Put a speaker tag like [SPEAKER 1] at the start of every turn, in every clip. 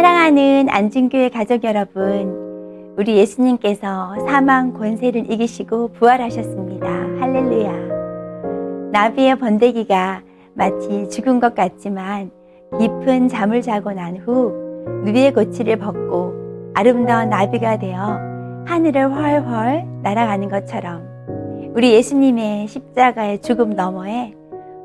[SPEAKER 1] 사랑하는 안진교회 가족 여러분, 우리 예수님께서 사망 권세를 이기시고 부활하셨습니다. 할렐루야. 나비의 번데기가 마치 죽은 것 같지만 깊은 잠을 자고 난 후 누비의 고치를 벗고 아름다운 나비가 되어 하늘을 훨훨 날아가는 것처럼 우리 예수님의 십자가의 죽음 너머에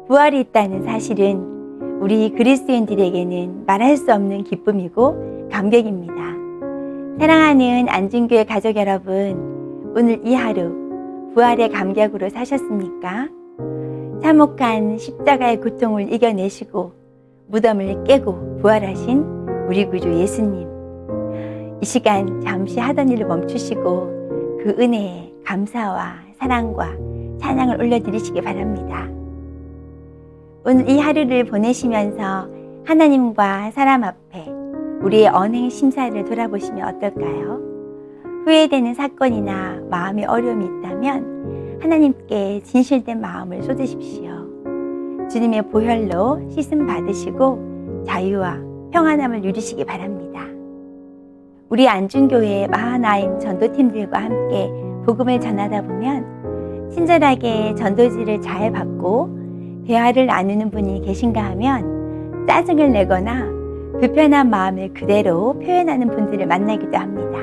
[SPEAKER 1] 부활이 있다는 사실은 우리 그리스도인들에게는 말할 수 없는 기쁨이고 감격입니다. 사랑하는 안진교회 가족 여러분, 오늘 이 하루 부활의 감격으로 사셨습니까? 참혹한 십자가의 고통을 이겨내시고 무덤을 깨고 부활하신 우리 구주 예수님. 이 시간 잠시 하던 일을 멈추시고 그 은혜에 감사와 사랑과 찬양을 올려드리시기 바랍니다. 오늘 이 하루를 보내시면서 하나님과 사람 앞에 우리의 언행 심사를 돌아보시면 어떨까요? 후회되는 사건이나 마음의 어려움이 있다면 하나님께 진실된 마음을 쏟으십시오. 주님의 보혈로 씻음 받으시고 자유와 평안함을 누리시기 바랍니다. 우리 안중교회 마하나임 전도팀들과 함께 복음을 전하다 보면 친절하게 전도지를 잘 받고 대화를 나누는 분이 계신가 하면 짜증을 내거나 불편한 마음을 그대로 표현하는 분들을 만나기도 합니다.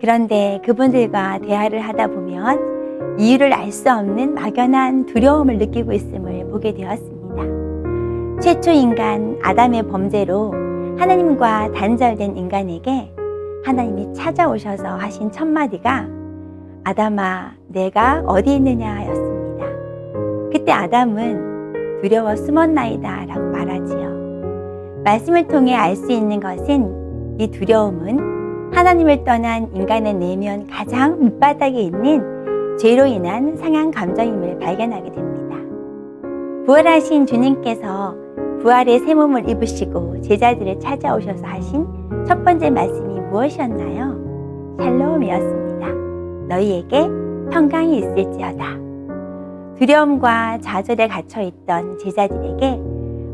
[SPEAKER 1] 그런데 그분들과 대화를 하다 보면 이유를 알 수 없는 막연한 두려움을 느끼고 있음을 보게 되었습니다. 최초 인간 아담의 범죄로 하나님과 단절된 인간에게 하나님이 찾아오셔서 하신 첫 마디가 아담아, 내가 어디 있느냐 였습니다. 그때 아담은 두려워 숨었나이다 라고 말하지요. 말씀을 통해 알 수 있는 것은 이 두려움은 하나님을 떠난 인간의 내면 가장 밑바닥에 있는 죄로 인한 상한 감정임을 발견하게 됩니다. 부활하신 주님께서 부활의 새 몸을 입으시고 제자들을 찾아오셔서 하신 첫 번째 말씀이 무엇이었나요? 샬롬이었습니다. 너희에게 평강이 있을지어다. 두려움과 좌절에 갇혀 있던 제자들에게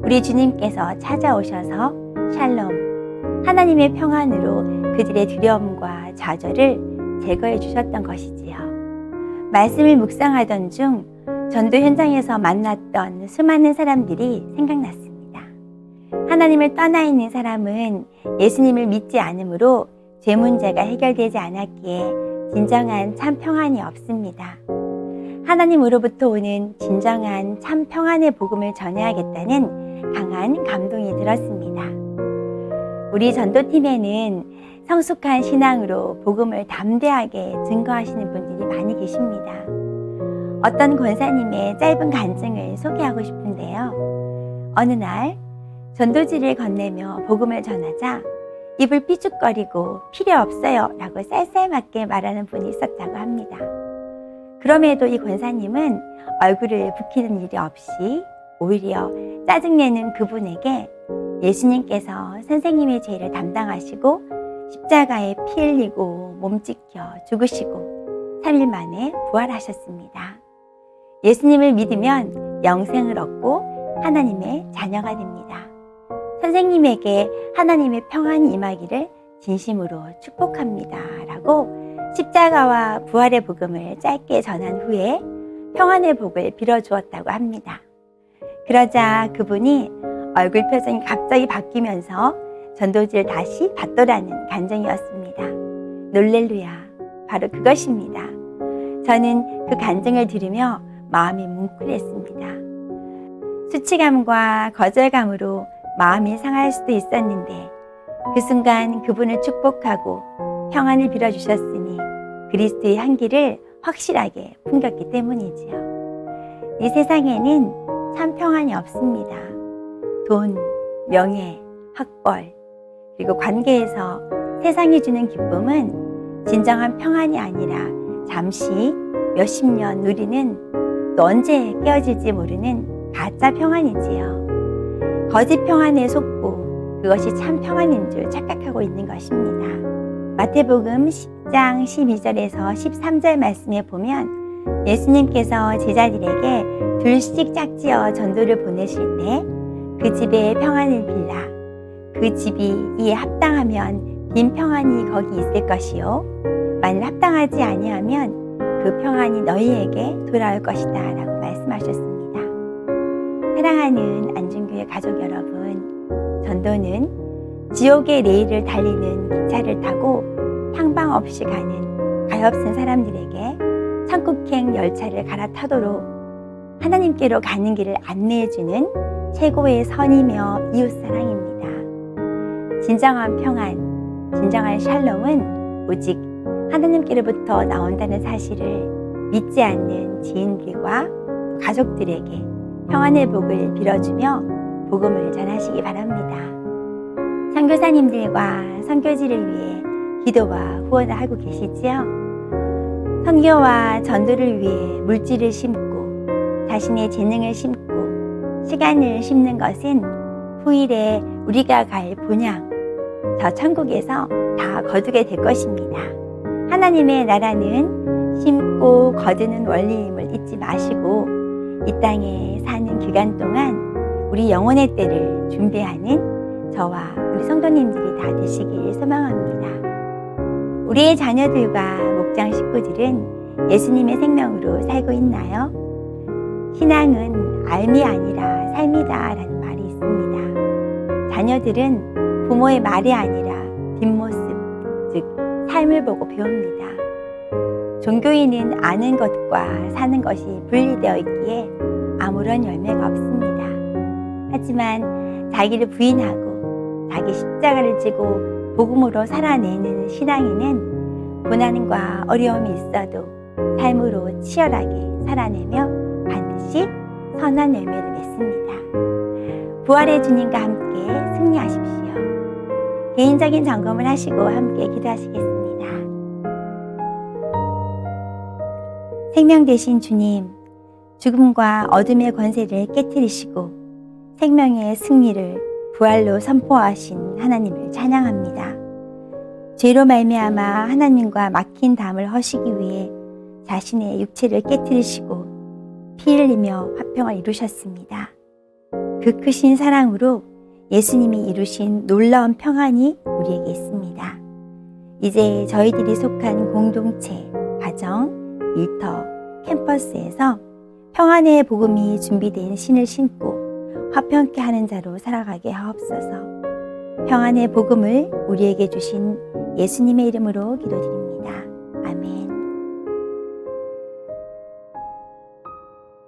[SPEAKER 1] 우리 주님께서 찾아오셔서 샬롬, 하나님의 평안으로 그들의 두려움과 좌절을 제거해 주셨던 것이지요. 말씀을 묵상하던 중 전도 현장에서 만났던 수많은 사람들이 생각났습니다. 하나님을 떠나 있는 사람은 예수님을 믿지 않으므로 죄 문제가 해결되지 않았기에 진정한 참 평안이 없습니다. 하나님으로부터 오는 진정한 참 평안의 복음을 전해야겠다는 강한 감동이 들었습니다. 우리 전도팀에는 성숙한 신앙으로 복음을 담대하게 증거하시는 분들이 많이 계십니다. 어떤 권사님의 짧은 간증을 소개하고 싶은데요. 어느 날 전도지를 건네며 복음을 전하자 입을 삐죽거리고 필요 없어요 라고 쌀쌀맞게 말하는 분이 있었다고 합니다. 그럼에도 이 권사님은 얼굴을 붉히는 일이 없이 오히려 짜증내는 그분에게 예수님께서 선생님의 죄를 담당하시고 십자가에 피 흘리고 몸 찍혀 죽으시고 3일 만에 부활하셨습니다. 예수님을 믿으면 영생을 얻고 하나님의 자녀가 됩니다. 선생님에게 하나님의 평안이 임하기를 진심으로 축복합니다. 라고 십자가와 부활의 복음을 짧게 전한 후에 평안의 복을 빌어주었다고 합니다. 그러자 그분이 얼굴 표정이 갑자기 바뀌면서 전도지를 다시 받더라는 간증이었습니다. 놀렐루야. 바로 그것입니다. 저는 그 간증을 들으며 마음이 뭉클했습니다. 수치감과 거절감으로 마음이 상할 수도 있었는데 그 순간 그분을 축복하고 평안을 빌어주셨으니 그리스도의 향기를 확실하게 풍겼기 때문이지요. 이 세상에는 참 평안이 없습니다. 돈, 명예, 학벌, 그리고 관계에서 세상이 주는 기쁨은 진정한 평안이 아니라 잠시 몇십 년 누리는 또 언제 깨어질지 모르는 가짜 평안이지요. 거짓 평안에 속고 그것이 참 평안인 줄 착각하고 있는 것입니다. 마태복음 10장 12절에서 13절 말씀에 보면 예수님께서 제자들에게 둘씩 짝지어 전도를 보내실 때 그 집에 평안을 빌라 그 집이 이에 합당하면 빈 평안이 거기 있을 것이요 만일 합당하지 아니하면 그 평안이 너희에게 돌아올 것이다라고 말씀하셨습니다. 사랑하는 안중교회 가족 여러분, 전도는 지옥의 레일을 달리는 기차를 타고 향방 없이 가는 가엾은 사람들에게 천국행 열차를 갈아타도록 하나님께로 가는 길을 안내해주는 최고의 선이며 이웃사랑입니다. 진정한 평안, 진정한 샬롬은 오직 하나님께로부터 나온다는 사실을 믿지 않는 지인들과 가족들에게 평안의 복을 빌어주며 복음을 전하시기 바랍니다. 선교사님들과 선교지를 위해 기도와 후원을 하고 계시지요? 선교와 전도를 위해 물질을 심고 자신의 재능을 심고 시간을 심는 것은 후일에 우리가 갈 본향, 저 천국에서 다 거두게 될 것입니다. 하나님의 나라는 심고 거두는 원리임을 잊지 마시고 이 땅에 사는 기간 동안 우리 영혼의 때를 준비하는 저와 우리 성도님들이 다 되시길 소망합니다. 우리의 자녀들과 목장 식구들은 예수님의 생명으로 살고 있나요? 신앙은 알미 아니라 삶이다 라는 말이 있습니다. 자녀들은 부모의 말이 아니라 뒷모습, 즉, 삶을 보고 배웁니다. 종교인은 아는 것과 사는 것이 분리되어 있기에 아무런 열매가 없습니다. 하지만 자기를 부인하고 자기 십자가를 지고 복음으로 살아내는 신앙인은 고난과 어려움이 있어도 삶으로 치열하게 살아내며 반드시 선한 열매를 맺습니다. 부활의 주님과 함께 승리하십시오. 개인적인 점검을 하시고 함께 기도하시겠습니다. 생명 되신 주님, 죽음과 어둠의 권세를 깨뜨리시고 생명의 승리를 부활로 선포하신 하나님을 찬양합니다. 죄로 말미암아 하나님과 막힌 담을 허시기 위해 자신의 육체를 깨뜨리시고 피 흘리며 화평을 이루셨습니다. 그 크신 사랑으로 예수님이 이루신 놀라운 평안이 우리에게 있습니다. 이제 저희들이 속한 공동체, 가정, 일터, 캠퍼스에서 평안의 복음이 준비된 신을 신고 화평케 하는 자로 살아가게 하옵소서. 평안의 복음을 우리에게 주신 예수님의 이름으로 기도드립니다.